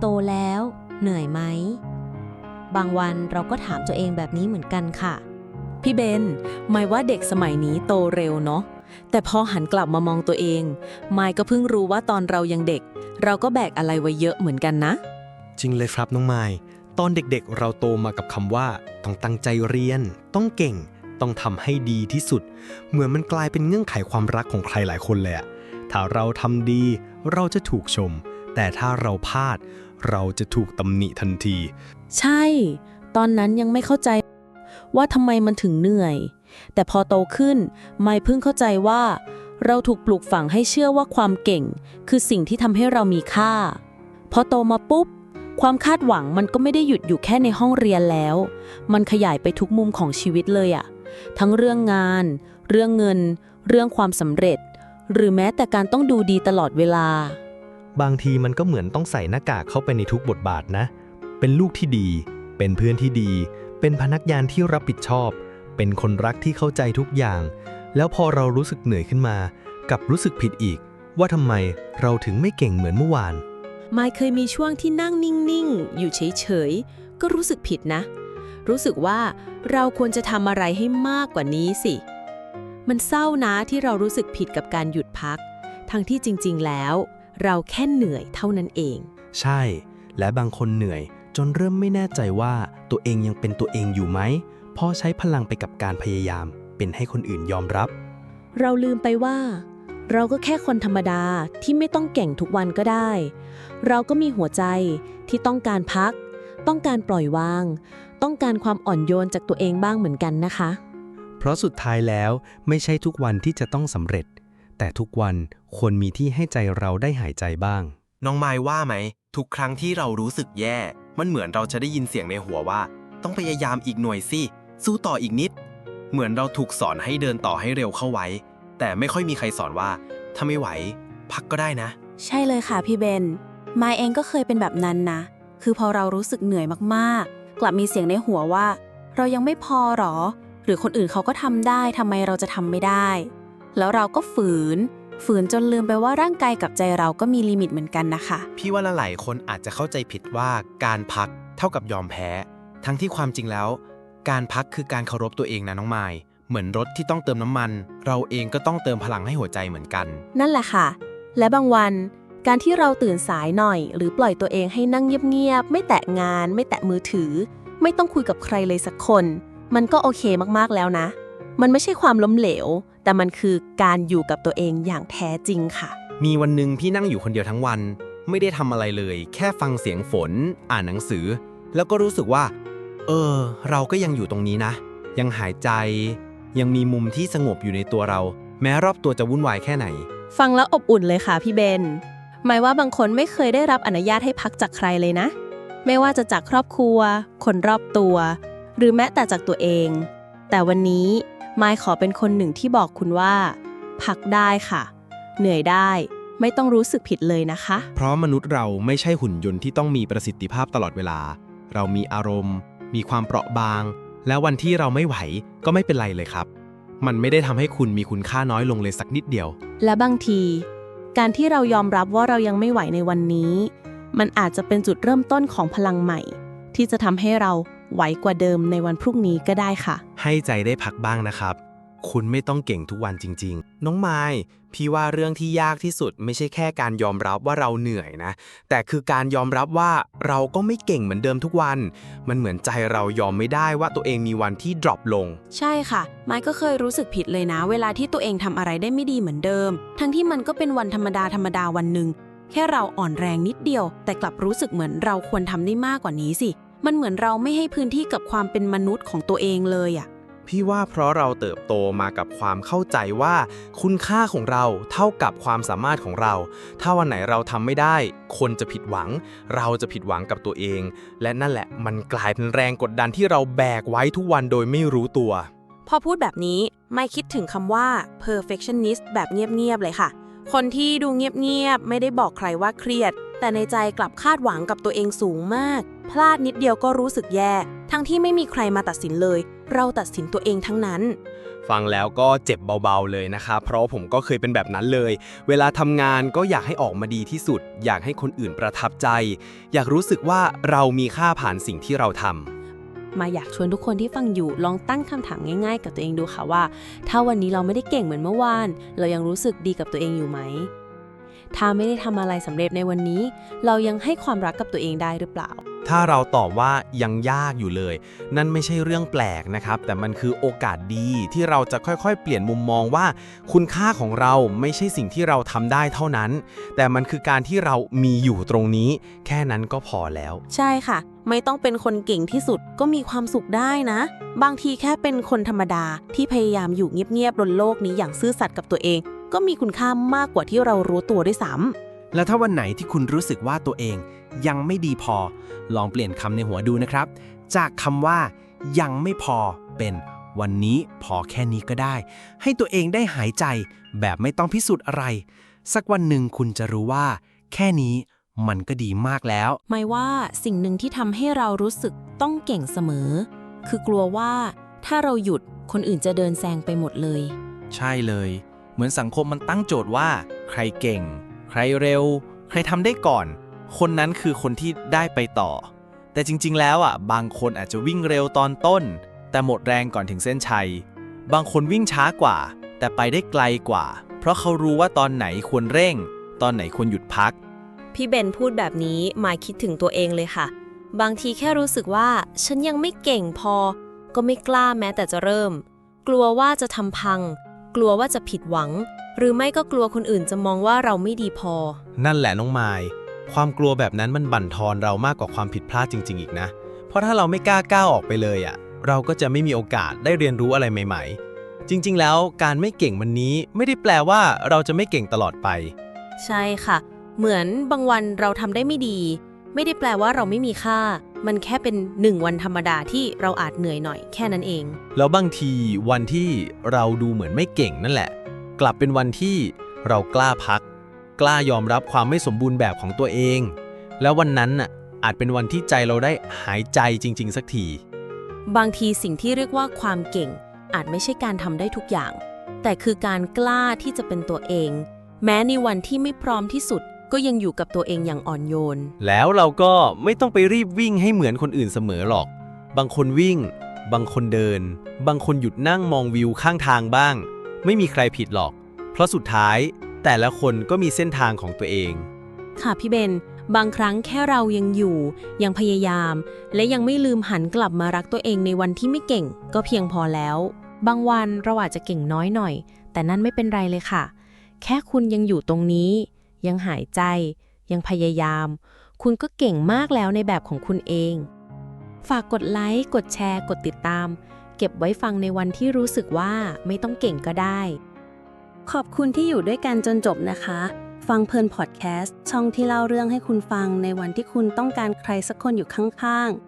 โตแล้ว เหนื่อยไหม บางวันเราก็ถามตัวเองแบบนี้เหมือนกันค่ะ พี่เบนหมายว่าเด็กสมัยนี้โตเร็วเนาะแต่พอหันกลับมามองตัวเองหมายก็เพิ่งรู้ว่าตอนเรายังเด็ก เราก็แบกอะไรไว้เยอะเหมือนกันนะ จริงเลยครับน้องไม้ตอนเด็กๆ เราโตมากับคำว่า ต้องตั้งใจเรียน ต้องเก่ง ต้องทำให้ดีที่สุด เหมือนมันกลายเป็นเงื่อนไขความรักของใครหลายคนเลยอะถ้าเราทำดี เราจะถูกชม แต่ถ้าเราพลาด เราจะถูกตำหนิทันที ใช่ ตอนนั้นยังไม่เข้าใจว่าทำไมมันถึงเหนื่อย แต่พอโตขึ้น ไม่เพิ่งเข้าใจว่า เราถูกปลูกฝังให้เชื่อว่าความเก่ง คือสิ่งที่ทำให้เรามีค่า พอโตมาปุ๊บ ความคาดหวังมันก็ไม่ได้หยุดอยู่แค่ในห้องเรียนแล้ว มันขยายไปทุกมุมของชีวิตเลยอะทั้งเรื่องงาน เรื่องเงิน เรื่องความสำเร็จ หรือแม้แต่การต้องดูดีตลอดเวลา บางทีมันก็เหมือนต้องใส่หน้ากากเข้าไปในทุกบทบาทนะ เป็นลูกที่ดี เป็นเพื่อนที่ดี เป็นพนักงานที่รับผิดชอบ เป็นคนรักที่เข้าใจทุกอย่าง แล้วพอเรารู้สึกเหนื่อยขึ้นมา กับรู้สึกผิดอีก ว่าทำไมเราถึงไม่เก่งเหมือนเมื่อวาน ไมายเคยมีช่วงที่นั่งนิ่งๆ อยู่เฉยๆ ก็รู้สึกผิดนะ รู้สึกว่าเราควรจะทำอะไรให้มากกว่านี้สิ มันเศร้านะที่เรารู้สึกผิดกับการหยุดพัก ทั้งที่จริง ๆ แล้ว เราแค่เหนื่อยเท่านั้นเอง ใช่ และบางคนเหนื่อย จนเริ่มไม่แน่ใจว่าตัวเองยังเป็นตัวเองอยู่ไหมเพอใช้พลังไปกับการพยายาม เป็นให้คนอื่นยอมรับ เราลืมไปว่า เราก็แค่คนธรรมดาที่ไม่ต้องเก่งทุกวันก็ได้ เราก็มีหัวใจที่ต้องการพัก ต้องการปล่อยวาง ต้องการความอ่อนโยนจากตัวเองบ้างเหมือนกันนะคะ เพราะสุดท้ายแล้วไม่ใช่ทุกวันที่จะต้องสำเร็จ แต่ทุกวันควรมีที่ให้ใจเราได้หายใจบ้าง น้องไม้ว่าไหม ทุกครั้งที่เรารู้สึกแย่ มันเหมือนเราจะได้ยินเสียงในหัวว่า ต้องพยายามอีกหน่วยสิสู้ต่ออีกนิด เหมือนเราถูกสอนให้เดินต่อให้เร็วเข้าไว้ แต่ไม่ค่อยมีใครสอนว่า ถ้าไม่ไหว พักก็ได้นะ ใช่เลยค่ะพี่เบนมายเองก็เคยเป็นแบบนั้นนะ คือพอเรารู้สึกเหนื่อยมากๆ กลับมีเสียงในหัวว่า เรายังไม่พอหรอ หรือคนอื่นเขาก็ทำได้ทำไมเราจะทำไม่ได้ แล้วเราก็ฝืน ฝืนจนลืมไปว่าร่างกายกับใจเราก็มีลิมิตเหมือนกันนะคะ พี่ว่าหลายๆคนอาจจะเข้าใจผิดว่าการพักเท่ากับยอมแพ้ ทั้งที่ความจริงแล้ว การพักคือการเคารพตัวเองนะน้องไม้เหมือนรถที่ต้องเติมน้ำมัน เราเองก็ต้องเติมพลังให้หัวใจเหมือนกัน นั่นแหละค่ะ และบางวันการที่เราตื่นสายหน่อย หรือปล่อยตัวเองให้นั่งเงียบๆไม่แตะงาน ไม่แตะมือถือ ไม่ต้องคุยกับใครเลยสักคน มันก็โอเคมากๆแล้วนะ มันไม่ใช่ความล้มเหลว แต่มันคือการอยู่กับตัวเองอย่างแท้จริงค่ะ มีวันหนึ่งพี่นั่งอยู่คนเดียวทั้งวัน ไม่ได้ทำอะไรเลย แค่ฟังเสียงฝน อ่านหนังสือ แล้วก็รู้สึกว่า เออ เราก็ยังอยู่ตรงนี้นะ ยังหายใจ ยังมีมุมที่สงบอยู่ในตัวเรา แม้รอบตัวจะวุ่นวายแค่ไหน ฟังแล้วอบอุ่นเลยค่ะพี่เบน หมายว่าบางคนไม่เคยได้รับอนุญาตให้พักจากใครเลยนะ ไม่ว่าจะจากครอบครัว คนรอบตัว หรือแม้แต่จากตัวเอง แต่วันนี้ มายขอเป็นคนหนึ่งที่บอกคุณว่า พักได้ค่ะ เหนื่อยได้ ไม่ต้องรู้สึกผิดเลยนะคะ เพราะมนุษย์เราไม่ใช่หุ่นยนต์ที่ต้องมีประสิทธิภาพตลอดเวลา เรามีอารมณ์ มีความเปราะบาง และวันที่เราไม่ไหวก็ไม่เป็นไรเลยครับ มันไม่ได้ทำให้คุณมีคุณค่าน้อยลงเลยสักนิดเดียว และบางที การที่เรายอมรับว่าเรายังไม่ไหวในวันนี้ มันอาจจะเป็นจุดเริ่มต้นของพลังใหม่ ที่จะทำให้เรา ไหวกว่าเดิมในวันพรุ่งนี้ก็ได้ค่ะ ให้ใจได้พักบ้างนะครับ คุณไม่ต้องเก่งทุกวันจริง ๆ น้องไม้พี่ว่าเรื่องที่ยากที่สุดไม่ใช่แค่การยอมรับว่าเราเหนื่อยนะ แต่คือการยอมรับว่าเราก็ไม่เก่งเหมือนเดิมทุกวัน มันเหมือนใจเรายอมไม่ได้ว่าตัวเองมีวันที่ดรอปลง ใช่ค่ะ ไมค์ก็เคยรู้สึกผิดเลยนะ เวลาที่ตัวเองทำอะไรได้ไม่ดีเหมือนเดิม ทั้งที่มันก็เป็นวันธรรมดาธรรมดาวันหนึ่งแค่เราอ่อนแรงนิดเดียว แต่กลับรู้สึกเหมือนเราควรทำได้มากกว่านี้สิ มันเหมือนเราไม่ให้พื้นที่กับความเป็นมนุษย์ของตัวเองเลยอะพี่ว่าเพราะเราเติบโตมากับความเข้าใจว่า คุณค่าของเราเท่ากับความสามารถของเรา ถ้าวันไหนเราทำไม่ได้ คนจะผิดหวัง เราจะผิดหวังกับตัวเอง และนั่นแหละมันกลายเป็นแรงกดดันที่เราแบกไว้ทุกวันโดยไม่รู้ตัว พอพูดแบบนี้ไม่คิดถึงคำว่า perfectionist แบบเงียบๆเลยค่ะ คนที่ดูเงียบๆไม่ได้บอกใครว่าเครียด แต่ในใจกลับคาดหวังกับตัวเองสูงมาก พลาดนิดเดียวก็รู้สึกแย่ ทั้งที่ไม่มีใครมาตัดสินเลย เราตัดสินตัวเองทั้งนั้น ฟังแล้วก็เจ็บเบาๆเลยนะครับเพราะผมก็เคยเป็นแบบนั้นเลย เวลาทำงานก็อยากให้ออกมาดีที่สุด อยากให้คนอื่นประทับใจ อยากรู้สึกว่าเรามีค่าผ่านสิ่งที่เราทำมาอยากชวนทุกคนที่ฟังอยู่ลองตั้งคำถามง่ายๆ กับตัวเองดูค่ะว่า ถ้าวันนี้เราไม่ได้เก่งเหมือนเมื่อวาน เรายังรู้สึกดีกับตัวเองอยู่ไหม ถ้าไม่ได้ทำอะไรสำเร็จในวันนี้ เรายังให้ความรักกับตัวเองได้หรือเปล่า ถ้าเราตอบว่ายังยากอยู่เลย นั่นไม่ใช่เรื่องแปลกนะครับ แต่มันคือโอกาสดีที่เราจะค่อยๆ เปลี่ยนมุมมองว่า คุณค่าของเราไม่ใช่สิ่งที่เราทำได้เท่านั้น แต่มันคือการที่เรามีอยู่ตรงนี้ แค่นั้นก็พอแล้ว ใช่ค่ะ ไม่ต้องเป็นคนเก่งที่สุดก็มีความสุขได้นะ บางทีแค่เป็นคนธรรมดาที่พยายามอยู่เงียบๆบนโลกนี้อย่างซื่อสัตย์กับตัวเอง ก็มีคุณค่ามากกว่าที่เรารู้ตัวด้วยซ้ำแล้วถ้าวันไหนที่คุณรู้สึกว่าตัวเองยังไม่ดีพอ ลองเปลี่ยนคำในหัวดูนะครับ จากคำว่ายังไม่พอเป็นวันนี้พอแค่นี้ก็ได้ ให้ตัวเองได้หายใจแบบไม่ต้องพิสูจน์อะไร สักวันหนึ่งคุณจะรู้ว่า แค่นี้มันก็ดีมากแล้วหมายว่าสิ่งหนึ่งที่ทำให้เรารู้สึกต้องเก่งเสมอ คือกลัวว่าถ้าเราหยุดคนอื่นจะเดินแซงไปหมดเลย ใช่เลย เหมือนสังคมมันตั้งโจทย์ว่า ใครเก่ง ใครเร็ว ใครทำได้ก่อน คนนั้นคือคนที่ได้ไปต่อ แต่จริง ๆ แล้วอะบางคนอาจจะวิ่งเร็วตอนต้น แต่หมดแรงก่อนถึงเส้นชัย บางคนวิ่งช้ากว่า แต่ไปได้ไกลกว่า เพราะเขารู้ว่าตอนไหนควรเร่ง ตอนไหนควรหยุดพัก พี่เบนพูดแบบนี้หมายคิดถึงตัวเองเลยค่ะ บางทีแค่รู้สึกว่าฉันยังไม่เก่งพอ ก็ไม่กล้าแม้แต่จะเริ่ม กลัวว่าจะทำพัง กลัวว่าจะผิดหวัง หรือไม่ก็กลัวคนอื่นจะมองว่าเราไม่ดีพอ นั่นแหละน้องไมายความกลัวแบบนั้นมันบั่นทอนเรามากกว่าความผิดพลาดจริง ๆ อีกนะ เพราะถ้าเราไม่กล้าก้าวออกไปเลยอะ เราก็จะไม่มีโอกาสได้เรียนรู้อะไรใหม่ ๆ จริง ๆ แล้วการไม่เก่งวันนี้ไม่ได้แปลว่าเราจะไม่เก่งตลอดไป ใช่ค่ะ เหมือนบางวันเราทำได้ไม่ดี ไม่ได้แปลว่าเราไม่มีค่า มันแค่เป็นหนึ่งวันธรรมดาที่เราอาจเหนื่อยหน่อยแค่นั้นเอง แล้วบางทีวันที่เราดูเหมือนไม่เก่งนั่นแหละ กลับเป็นวันที่เรากล้าพัก กล้ายอมรับความไม่สมบูรณ์แบบของตัวเอง แล้ววันนั้นน่ะอาจเป็นวันที่ใจเราได้หายใจจริง ๆ สักที บางทีสิ่งที่เรียกว่าความเก่ง อาจไม่ใช่การทำได้ทุกอย่าง แต่คือการกล้าที่จะเป็นตัวเอง แม้ในวันที่ไม่พร้อมที่สุด ก็ยังอยู่กับตัวเองอย่างอ่อนโยน แล้วเราก็ไม่ต้องไปรีบวิ่งให้เหมือนคนอื่นเสมอหรอก บางคนวิ่ง บางคนเดิน บางคนหยุดนั่งมองวิวข้างทางบ้าง ไม่มีใครผิดหรอก เพราะสุดท้ายแต่ละคนก็มีเส้นทางของตัวเอง ค่ะพี่เบน บางครั้งแค่เรายังอยู่ ยังพยายาม และยังไม่ลืมหันกลับมารักตัวเองในวันที่ไม่เก่ง ก็เพียงพอแล้ว บางวันเราอาจจะเก่งน้อยหน่อย แต่นั่นไม่เป็นไรเลยค่ะ แค่คุณยังอยู่ตรงนี้ ยังหายใจ ยังพยายาม คุณก็เก่งมากแล้วในแบบของคุณเอง ฝากกดไลค์ กดแชร์ กดติดตาม เก็บไว้ฟังในวันที่รู้สึกว่าไม่ต้องเก่งก็ได้ ขอบคุณที่อยู่ด้วยกันจนจบนะคะ ฟังเพลินพอดแคสต์ช่องที่เล่าเรื่องให้คุณฟังในวันที่คุณต้องการใครสักคนอยู่ข้างๆ